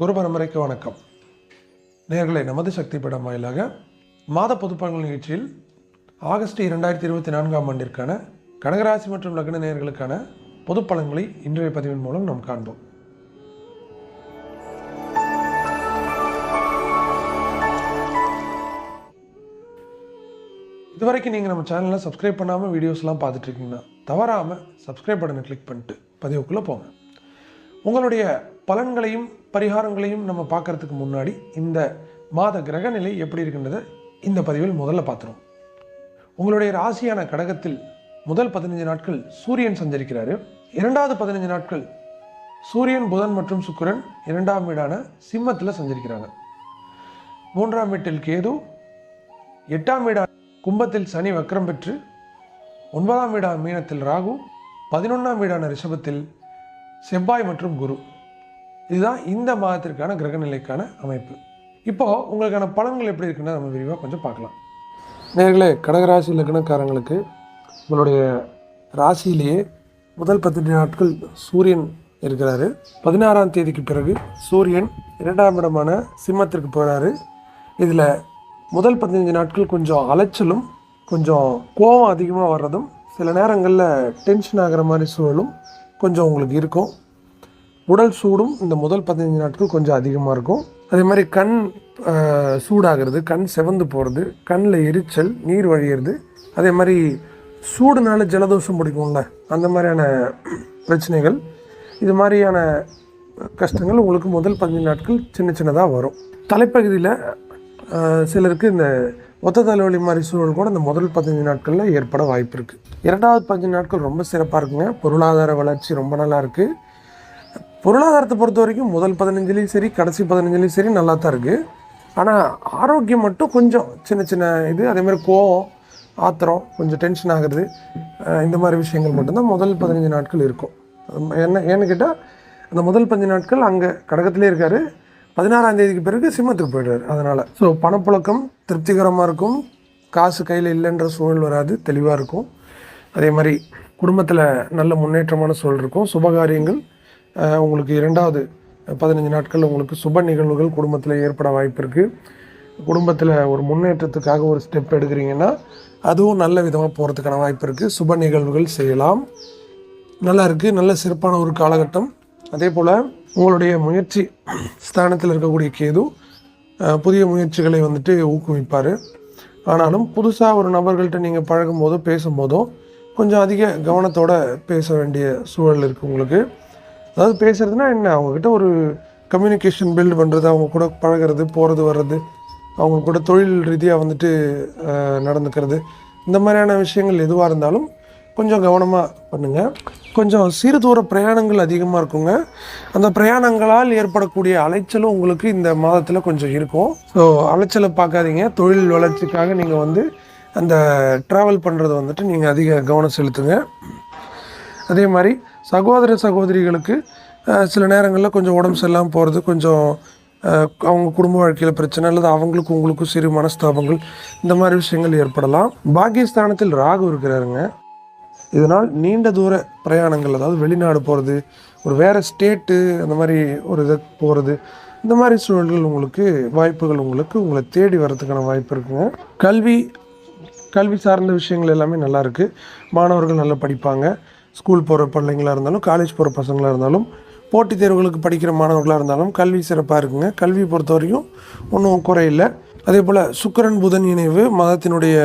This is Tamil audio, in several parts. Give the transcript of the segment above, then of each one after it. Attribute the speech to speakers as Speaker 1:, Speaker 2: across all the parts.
Speaker 1: குரு பரம்பரைக்கு வணக்கம். நேர்களை நமது சக்தி படம் வாயிலாக மாத பொதுப்பங்கள் நிகழ்ச்சியில் ஆகஸ்ட் இரண்டாயிரத்தி இருபத்தி நான்காம் ஆண்டிற்கான கடகராசி மற்றும் லக்ன நேயர்களுக்கான பொதுப்பலன்களை இன்றைய பதிவின் மூலம் நாம் காண்போம். இதுவரைக்கும் நீங்கள் நம்ம சேனலில் சப்ஸ்கிரைப் பண்ணாமல் வீடியோஸ்லாம் பார்த்துட்டு இருக்கீங்கன்னா தவறாமல் சப்ஸ்கிரைப் பட்டனை கிளிக் பண்ணிட்டு பதிவுக்குள்ளே போங்க. உங்களுடைய பலன்களையும் பரிகாரங்களையும் நம்ம பார்க்கறதுக்கு முன்னாடி இந்த மாத கிரக நிலை எப்படி இருக்கின்றதை இந்த பதிவில் முதல்ல பார்த்துருவோம். உங்களுடைய ராசியான கடகத்தில் முதல் பதினஞ்சு நாட்கள் சூரியன் சஞ்சரிக்கிறாரு. இரண்டாவது பதினஞ்சு நாட்கள் சூரியன் புதன் மற்றும் சுக்கிரன் இரண்டாம் வீடான சிம்மத்தில் சஞ்சரிக்கிறாங்க. மூன்றாம் வீட்டில் கேது எட்டாம் வீடான கும்பத்தில் சனி வக்ரம் பெற்று ஒன்பதாம் வீடான மீனத்தில் ராகு பதினொன்றாம் வீடான ரிஷபத்தில் செவ்வாய் மற்றும் குரு. இதுதான் இந்த மாதத்திற்கான கிரகநிலைக்கான அமைப்பு. இப்போது உங்களுக்கான பலன்கள் எப்படி இருக்குன்னு நம்ம விரிவாக கொஞ்சம் பார்க்கலாம். நேர்களே கடகராசி லக்னக்காரங்களுக்கு உங்களுடைய ராசியிலேயே முதல் பதினஞ்சு நாட்கள் சூரியன் இருக்கிறாரு. பதினாறாம் தேதிக்கு பிறகு சூரியன் இரண்டாம் இடமான சிம்மத்திற்கு போகிறாரு இதில் முதல் பதினஞ்சு நாட்கள் கொஞ்சம் அலைச்சலும் கொஞ்சம் கோபம் அதிகமாக வர்றதும் சில நேரங்களில் டென்ஷன் ஆகிற மாதிரி சூழலும் கொஞ்சம் உங்களுக்கு இருக்கும். உடல் சூடும் இந்த முதல் பதினஞ்சு நாட்கள் கொஞ்சம் அதிகமாக இருக்கும். அதே மாதிரி கண் சூடாகிறது கண் செவந்து போகிறது கண்ணில் எரிச்சல் நீர் வழியிறது அதே மாதிரி சூடுனால ஜலதோஷம் பிடிக்கும்ல அந்த மாதிரியான பிரச்சனைகள் இது மாதிரியான கஷ்டங்கள் உங்களுக்கு முதல் பதினஞ்சு நாட்கள் சின்ன சின்னதாக வரும். தலைப்பகுதியில் சிலருக்கு இந்த ஒத்த தலைவலி மாதிரி சூழல் கூட இந்த முதல் பதினஞ்சு நாட்களில் ஏற்பட வாய்ப்பு இருக்குது இரண்டாவது பதினஞ்சு நாட்கள் ரொம்ப சிறப்பாக இருக்குங்க. பொருளாதார வளர்ச்சி ரொம்ப நல்லா இருக்குது பொருளாதாரத்தை பொறுத்த வரைக்கும் முதல் பதினஞ்சுலேயும் சரி கடைசி பதினஞ்சுலேயும் சரி நல்லா தான் இருக்குது ஆனால் ஆரோக்கியம் மட்டும் கொஞ்சம் சின்ன சின்ன இது அதேமாதிரி கோவம் ஆத்திரம் கொஞ்சம் டென்ஷன் ஆகுறது இந்த மாதிரி விஷயங்கள் மட்டும்தான் முதல் பதினஞ்சு நாட்கள் இருக்கும். என்ன ஏன்னு கேட்டால் அந்த முதல் பதினஞ்சு நாட்கள் அங்கே கடகத்திலே இருக்கார். பதினாறாம் தேதிக்கு பிறகு சிம்மத்துக்கு போயிடுவார் அதனால் ஸோ பணப்புழக்கம் திருப்திகரமாக இருக்கும். காசு கையில் இல்லைன்ற சூழல் வராது தெளிவாக இருக்கும். அதே மாதிரி குடும்பத்தில் நல்ல முன்னேற்றமான சூழல் இருக்கும். சுபகாரியங்கள் உங்களுக்கு இரண்டாவது பதினஞ்சு நாட்கள் உங்களுக்கு சுப நிகழ்வுகள் குடும்பத்தில் ஏற்பட வாய்ப்பு இருக்குது குடும்பத்தில் ஒரு முன்னேற்றத்துக்காக ஒரு ஸ்டெப் எடுக்கிறீங்கன்னா அதுவும் நல்ல விதமாக போகிறதுக்கான வாய்ப்பு இருக்குது சுப நிகழ்வுகள் செய்யலாம். நல்லா இருக்குது நல்ல சிறப்பான ஒரு காலகட்டம். அதே போல் உங்களுடைய முயற்சி ஸ்தானத்தில் இருக்கக்கூடிய கேது புதிய முயற்சிகளை வந்துட்டு ஊக்குவிப்பார். ஆனாலும் புதுசாக ஒரு நபர்கள்ட்ட நீங்கள் பழகும் போதோ பேசும்போதோ கொஞ்சம் அதிக கவனத்தோடு பேச வேண்டிய சூழல் இருக்குது உங்களுக்கு. அதாவது பேசுகிறதுனா என்ன? அவங்கக்கிட்ட ஒரு கம்யூனிகேஷன் பில்டு பண்ணுறது அவங்க கூட பழகிறது போகிறது வர்றது அவங்க கூட தொழில் ரீதியாக வந்துட்டு நடந்துக்கிறது இந்த மாதிரியான விஷயங்கள் எதுவாக இருந்தாலும் கொஞ்சம் கவனமாக பண்ணுங்கள் கொஞ்சம் சிறு தூர பிரயாணங்கள் அதிகமாக இருக்குங்க. அந்த பிரயாணங்களால் ஏற்படக்கூடிய அலைச்சலும் உங்களுக்கு இந்த மாதத்தில் கொஞ்சம் இருக்கும். ஸோ அலைச்சலை பார்க்காதீங்க. தொழில் வளர்ச்சிக்காக நீங்கள் வந்து அந்த ட்ராவல் பண்ணுறது வந்துட்டு நீங்கள் அதிக கவனம் செலுத்துங்க. அதே மாதிரி சகோதர சகோதரிகளுக்கு சில நேரங்களில் கொஞ்சம் உடம்பு சரியில்லாமல் போகிறது கொஞ்சம் அவங்க குடும்ப வாழ்க்கையில் பிரச்சனை அல்லது அவங்களுக்கும் உங்களுக்கும் சிறு மனஸ்தாபங்கள் இந்த மாதிரி விஷயங்கள் ஏற்படலாம். பாக்கியஸ்தானத்தில் ராகு இருக்கிறாருங்க. இதனால் நீண்ட தூர பிரயாணங்கள் அதாவது வெளிநாடு போகிறது ஒரு வேறு ஸ்டேட்டு அந்த மாதிரி ஒரு இதை போகிறது இந்த மாதிரி சூழல்கள் உங்களுக்கு வாய்ப்புகள் உங்களுக்கு உங்களை தேடி வர்றதுக்கான வாய்ப்பு இருக்குங்க. கல்வி கல்வி சார்ந்த விஷயங்கள் எல்லாமே நல்லா இருக்குது மாணவர்கள் நல்லா படிப்பாங்க. ஸ்கூல் போகிற பிள்ளைங்களாக இருந்தாலும் காலேஜ் போகிற பசங்களாக இருந்தாலும் போட்டித் தேர்வுகளுக்கு படிக்கிற மாணவர்களாக இருந்தாலும் கல்வி சிறப்பாக இருக்குங்க. கல்வி பொறுத்த வரைக்கும் ஒன்றும் குறையில்லை. அதே போல் சுக்கரன் புதன் இணைவு மதத்தினுடைய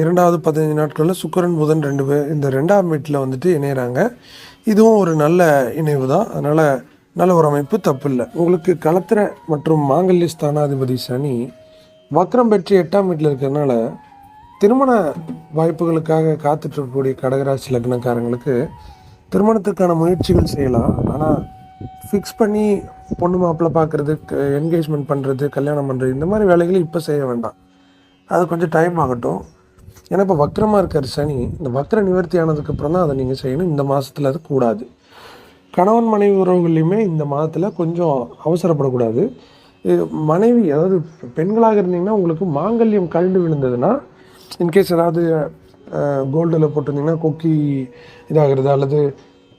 Speaker 1: இரண்டாவது பதினஞ்சு நாட்களில் சுக்கரன் புதன் ரெண்டு பேர் இந்த ரெண்டாம் வீட்டில் வந்துட்டு இணையிறாங்க. இதுவும் ஒரு நல்ல இணைவு தான் அதனால் நல்ல ஒரு அமைப்பு தப்பு இல்லை உங்களுக்கு களத்திர மற்றும் மாங்கல்ய ஸ்தானாதிபதி சனி வக்ரம் பெற்று எட்டாம் வீட்டில் இருக்கிறதுனால திருமண வாய்ப்புகளுக்காக காத்துட்டு இருக்கக்கூடிய கடகராசி லக்னக்காரங்களுக்கு திருமணத்துக்கான முயற்சிகள் செய்யலாம். ஆனால் ஃபிக்ஸ் பண்ணி பொண்ணு மாப்பிள்ளை பார்க்குறது என்கேஜ்மெண்ட் பண்ணுறது கல்யாணம் பண்ணுறது இந்த மாதிரி வேலைகளை இப்போ செய்ய வேண்டாம். அது கொஞ்சம் டைம் ஆகட்டும். ஏன்னா இப்போ வக்கரமாக இருக்கார் சனி. இந்த வக்கர நிவர்த்தி ஆனதுக்கப்புறம் தான் அதை நீங்கள் செய்யணும். இந்த மாதத்தில் அது கூடாது. கணவன் மனைவி உறவுகள்லையுமே இந்த மாதத்தில் கொஞ்சம் அவசரப்படக்கூடாது. இது மனைவி அதாவது பெண்களாக இருந்தீங்கன்னா உங்களுக்கு மாங்கல்யம் கழண்டு விழுந்ததுன்னா இன்கேஸ் ஏதாவது கோல்டில் போட்டிருந்தீங்கன்னா கொக்கி இதாகிறது அல்லது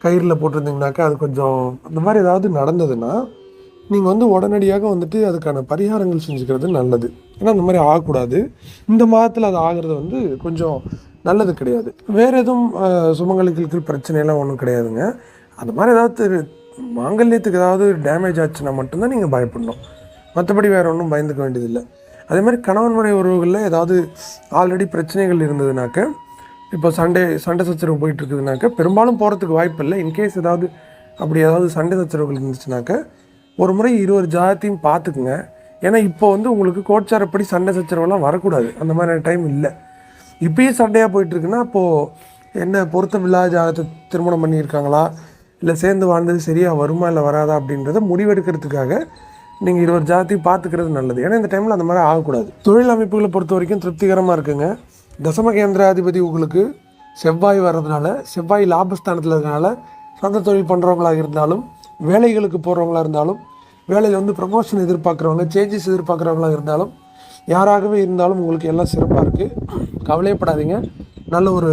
Speaker 1: கயிறில் போட்டிருந்தீங்கனாக்கா அது கொஞ்சம் அந்த மாதிரி ஏதாவது நடந்ததுன்னா நீங்கள் வந்து உடனடியாக வந்துட்டு அதுக்கான பரிகாரங்கள் செஞ்சுக்கிறது நல்லது. ஏன்னா அந்த மாதிரி ஆகக்கூடாது. இந்த மாதத்தில் அது ஆகிறது வந்து கொஞ்சம் நல்லது கிடையாது. வேறு எதுவும் அஹ், சுமங்கலிகளுக்கு பிரச்சனையெல்லாம் ஒன்றும் கிடையாதுங்க. அந்த மாதிரி ஏதாவது மாங்கல்யத்துக்கு ஏதாவது டேமேஜ் ஆச்சுன்னா மட்டும்தான் நீங்கள் பயப்படணும். மற்றபடி வேறு ஒன்றும் பயந்துக்க வேண்டியதில்லை. அதே மாதிரி கணவன் மனை உறவுகளில் ஏதாவது ஆல்ரெடி பிரச்சனைகள் இருந்ததுனாக்க இப்போ சண்டே சண்டை சச்சரவு போயிட்டு இருக்குதுனாக்க பெரும்பாலும் போகிறதுக்கு வாய்ப்பு இல்லை இன்கேஸ் ஏதாவது அப்படி ஏதாவது சண்டை சச்சரவுகள் இருந்துச்சுனாக்க ஒரு முறை இருவர் ஜாதத்தையும் பார்த்துக்குங்க. ஏன்னா இப்போ வந்து உங்களுக்கு கோட்சாரப்படி சண்டை சச்சரவுலாம் வரக்கூடாது. அந்த மாதிரி டைம் இல்லை. இப்பயும் சண்டையாக போயிட்டுருக்குன்னா அப்போது என்ன பொருத்தம் இல்லாத ஜாதகத்தை திருமணம் பண்ணியிருக்காங்களா? இல்லை சேர்ந்து வாழ்ந்தது சரியாக வருமா இல்லை வராதா அப்படின்றத முடிவெடுக்கிறதுக்காக நீங்கள் இருவர் ஜாதத்தையும் பார்த்துக்கிறது நல்லது. ஏன்னா இந்த டைமில் அந்த மாதிரி ஆகக்கூடாது. தொழில் அமைப்புகளை பொறுத்த வரைக்கும் திருப்திகரமாக இருக்குங்க. தசம கேந்திராதிபதி உங்களுக்கு செவ்வாய் வர்றதுனால செவ்வாய் லாபஸ்தானத்தில் இருக்கனால சொந்த தொழில் பண்ணுறவங்களாக இருந்தாலும் வேலைகளுக்கு போகிறவங்களா இருந்தாலும் வேலையில் வந்து ப்ரமோஷன் எதிர்பார்க்குறவங்க சேஞ்சஸ் எதிர்பார்க்குறவங்களாக இருந்தாலும் யாராகவே இருந்தாலும் உங்களுக்கு எல்லாம் சிறப்பாக இருக்குது கவலையப்படாதீங்க. நல்ல ஒரு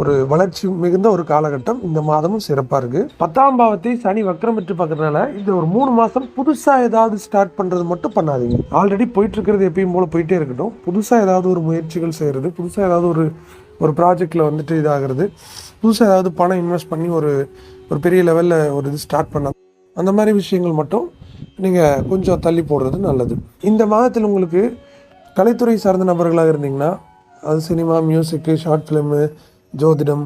Speaker 1: ஒரு வளர்ச்சி மிகுந்த ஒரு காலகட்டம் இந்த மாதமும் சிறப்பாக இருக்குது பத்தாம் பாவத்தை சனி வக்ரம் பெற்று பார்க்கறதுனால இந்த ஒரு மூணு மாதம் புதுசாக ஏதாவது ஸ்டார்ட் பண்ணுறது மட்டும் பண்ணாதீங்க. ஆல்ரெடி போயிட்டு இருக்கிறது எப்பயும் போல் போயிட்டே இருக்கட்டும். புதுசாக ஏதாவது ஒரு முயற்சிகள் செய்கிறது புதுசாக ஏதாவது ஒரு ஒரு ப்ராஜெக்டில் வந்துட்டு இதாகிறது புதுசாக ஏதாவது பணம் இன்வெஸ்ட் பண்ணி ஒரு ஒரு பெரிய லெவலில் ஒரு இது ஸ்டார்ட் பண்ண அந்த மாதிரி விஷயங்கள் மட்டும் நீங்கள் கொஞ்சம் தள்ளி போடுறது நல்லது. இந்த மாதத்தில் உங்களுக்கு கலைத்துறை சார்ந்த நபர்களாக இருந்தீங்கன்னா அது சினிமா மியூசிக்கு ஷார்ட் ஃபிலிமு ஜோதிடம்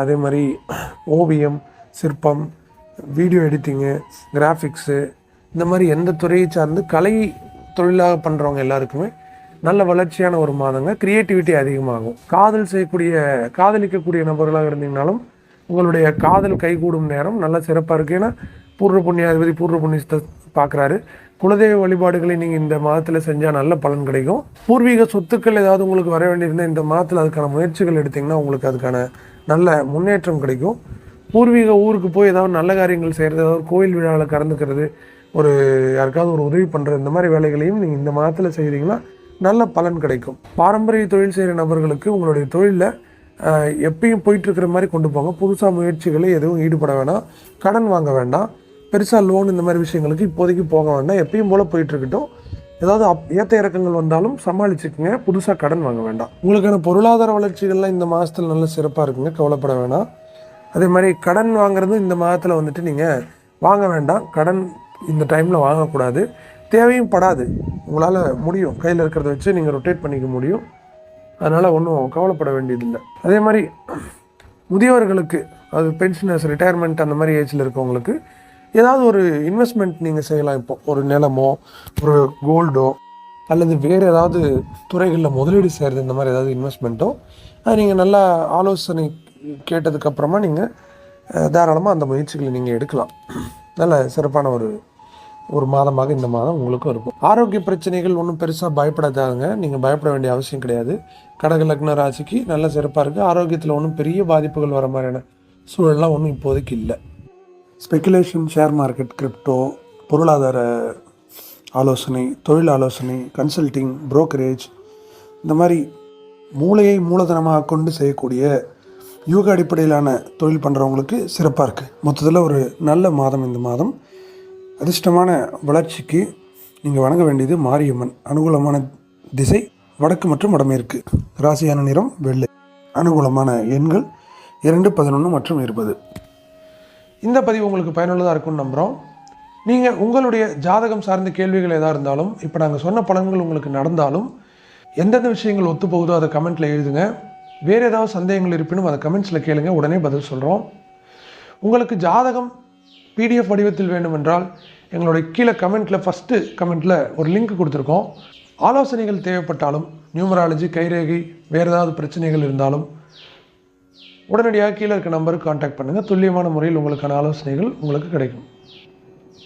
Speaker 1: அதே மாதிரி ஓவியம் சிற்பம் வீடியோ எடிட்டிங்கு கிராஃபிக்ஸு இந்த மாதிரி எந்த துறையை சார்ந்து கலை தொழிலாக பண்ணுறவங்க எல்லாருக்குமே நல்ல வளர்ச்சியான ஒரு மாதங்க. க்ரியேட்டிவிட்டி அதிகமாகும். காதல் செய்யக்கூடிய காதலிக்கக்கூடிய நபர்களாக இருந்தீங்கனாலும் உங்களுடைய காதல் கைகூடும் நேரம் நல்ல சிறப்பாக இருக்குது ஏன்னா பூர்வ புண்ணியாதிபதி பூர்வ புண்ணியத்தை பார்க்குறாரு குலதெய்வ வழிபாடுகளை நீங்கள் இந்த மாதத்தில் செஞ்சால் நல்ல பலன் கிடைக்கும். பூர்வீக சொத்துக்கள் ஏதாவது உங்களுக்கு வர வேண்டியிருந்தால் இந்த மாதத்தில் அதுக்கான முயற்சிகள் எடுத்திங்கன்னா உங்களுக்கு அதுக்கான நல்ல முன்னேற்றம் கிடைக்கும். பூர்வீக ஊருக்கு போய் ஏதாவது நல்ல காரியங்கள் செய்கிறது ஏதாவது கோயில் விழாவில் கலந்துக்கிறது ஒரு யாருக்காவது ஒரு உதவி பண்ணுறது இந்த மாதிரி வேலைகளையும் நீங்கள் இந்த மாதத்தில் செய்கிறீங்கன்னா நல்ல பலன் கிடைக்கும். பாரம்பரிய தொழில் செய்கிற நபர்களுக்கு உங்களுடைய தொழிலில் எப்பயும் போயிட்டு இருக்கிற மாதிரி கொண்டு போங்க. புதுசாக முயற்சிகளை எதுவும் ஈடுபட வேணாம். கடன் வாங்க வேண்டாம். பெருசாக லோன் இந்த மாதிரி விஷயங்களுக்கு இப்போதைக்கு போக வேண்டாம். எப்பயும் போல் போயிட்டுருக்கட்டும். ஏதாவது அப் ஏற்ற இறக்கங்கள் வந்தாலும் சமாளிச்சுக்குங்க. புதுசாக கடன் வாங்க வேண்டாம். உங்களுக்கான பொருளாதார வளர்ச்சிகள்லாம் இந்த மாதத்தில் நல்ல சிறப்பாக இருக்குங்க. கவலைப்பட வேணாம். அதே மாதிரி கடன் வாங்குறதும் இந்த மாதத்தில் வந்துட்டு நீங்கள் வாங்க வேண்டாம். கடன் இந்த டைமில் வாங்கக்கூடாது. தேவையும் படாது. உங்களால் முடியும். கையில் இருக்கிறத வச்சு நீங்கள் ரொட்டேட் பண்ணிக்க முடியும். அதனால் ஒன்றும் கவலைப்பட வேண்டியதில்லை. அதே மாதிரி முதியவர்களுக்கு அது பென்ஷனர்ஸ் ரிட்டையர்மெண்ட் அந்த மாதிரி ஏஜில் இருக்கவங்களுக்கு ஏதாவது ஒரு இன்வெஸ்ட்மெண்ட் நீங்கள் செய்யலாம் இப்போ. ஒரு நிலமோ ஒரு கோல்டோ அல்லது வேறு ஏதாவது துறைகளில் முதலீடு செய்கிறது இந்த மாதிரி ஏதாவது இன்வெஸ்ட்மெண்ட்டோ அது நீங்கள் நல்லா ஆலோசனை கேட்டதுக்கப்புறமா நீங்கள் தாராளமாக அந்த முயற்சிகளை நீங்கள் எடுக்கலாம். நல்ல சிறப்பான ஒரு ஒரு மாதமாக இந்த மாதம் உங்களுக்கும் இருக்கும். ஆரோக்கிய பிரச்சனைகள் ஒன்றும் பெருசாக பயப்படாதாங்க. நீங்கள் பயப்பட வேண்டிய அவசியம் கிடையாது. கடக லக்ன ராசிக்கு நல்ல சிறப்பாக இருக்குது ஆரோக்கியத்தில் ஒன்றும் பெரிய பாதிப்புகள் வர மாதிரியான சூழல்லாம் ஒன்றும் இப்போதைக்கு இல்லை. ஸ்பெக்குலேஷன் ஷேர் மார்க்கெட் கிரிப்டோ பொருளாதார ஆலோசனை தொழில் ஆலோசனை கன்சல்டிங் புரோக்கரேஜ் இந்த மாதிரி மூளையை மூலதனமாக கொண்டு செய்யக்கூடிய யூக அடிப்படையிலான தொழில் பண்ணுறவங்களுக்கு சிறப்பாக இருக்குது மொத்தத்தில் ஒரு நல்ல மாதம் இந்த மாதம். அதிர்ஷ்டமான வளர்ச்சிக்கு நீங்கள் வணங்க வேண்டியது மாரியம்மன். அனுகூலமான திசை வடக்கு மற்றும் வடமேற்கு. ராசியான நிறம் வெள்ளை. அனுகூலமான எண்கள் இரண்டு பதினொன்று மற்றும் இருபது. இந்த பதிவு உங்களுக்கு பயனுள்ளதாக இருக்கும்னு நம்புகிறோம் நீங்கள் உங்களுடைய ஜாதகம் சார்ந்த கேள்விகள் எதாக இருந்தாலும் இப்போ நாங்கள் சொன்ன பலன்கள் உங்களுக்கு நடந்தாலும் எந்தெந்த விஷயங்கள் ஒத்து போகுதோ அதை கமெண்ட்டில் எழுதுங்க. வேறு ஏதாவது சந்தேகங்கள் இருப்பினும் அதை கமெண்ட்ஸில் கேளுங்க. உடனே பதில் சொல்கிறோம் உங்களுக்கு ஜாதகம் பிடிஎஃப் வடிவத்தில் வேண்டுமென்றால் எங்களுடைய கீழே கமெண்ட்டில் ஃபஸ்ட்டு கமெண்ட்டில் ஒரு லிங்க் கொடுத்துருக்கோம். ஆலோசனைகள் தேவைப்பட்டாலும் நியூமராலஜி கைரேகை வேறு ஏதாவது பிரச்சனைகள் இருந்தாலும் உடனடியாக கீழே இருக்க நம்பருக்கு காண்டாக்ட் பண்ணுங்கள் துல்லியமான முறையில் உங்களுக்கான ஆலோசனைகள் உங்களுக்கு கிடைக்கும்.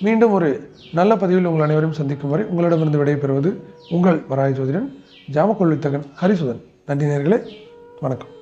Speaker 1: மீண்டும் ஒரு நல்ல பதிவில் உங்கள் அனைவரையும் சந்திக்கும் வரை உங்களிடமிருந்து விடைபெறுவது உங்கள் வராய ஜோதிடன் ஜாமக்கொள்வித்தகன் ஹரிசுதன். நன்றி நேர்களே. வணக்கம்.